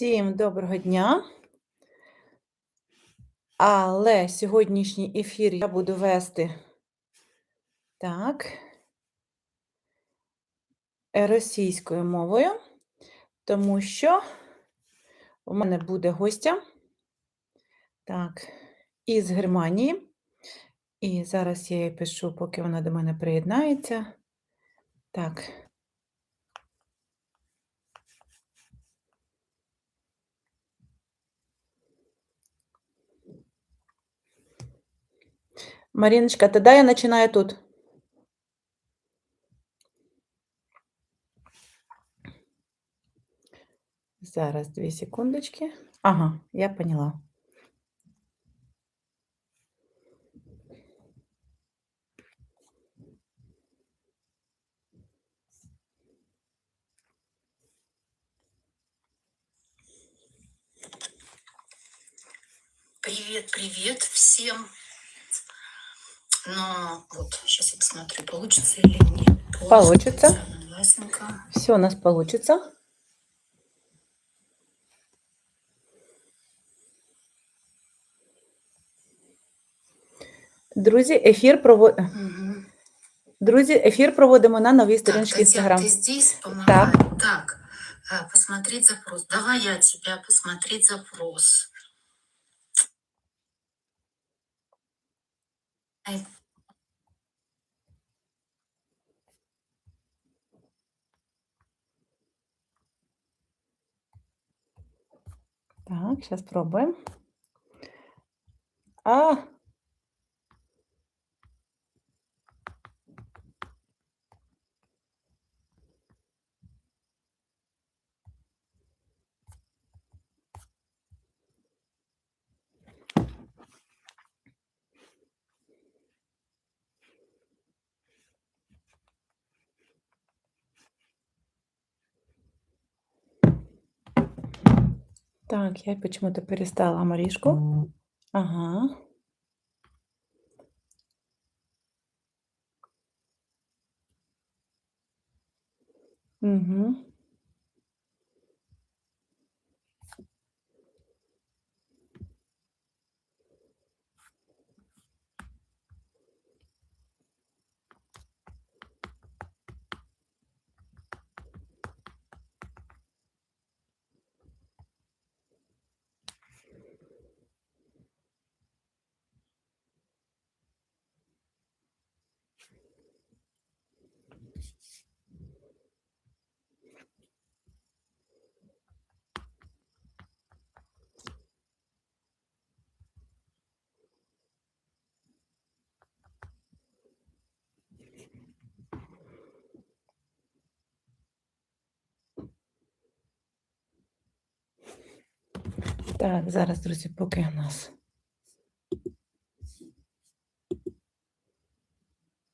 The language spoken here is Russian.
Всім доброго дня. Але сьогоднішній ефір я буду вести так, російською мовою, тому що у мене буде гостя так, із Германії. І зараз я їй пишу, поки вона до мене приєднається. Так. Мариночка, тогда я начинаю тут. Зараз дві секундочки. Ага, я поняла. Привет, привет всем. Ну, вот, сейчас я посмотрю, получится или нет. Получится. Согласенько. Все у нас получится. Друзі, ефір прово... Мгм. Друзі, ефір проводимо на новій Так, сторінці Татьяна, Інстаграм. ты здесь? Помогай. Так. Так, а, посмотреть запрос. Давай я тебя посмотреть запрос. Так, зараз пробуємо. А, так, я почему-то перестала Маришку. Ага. Угу. Так, зараз, друзі, поки у нас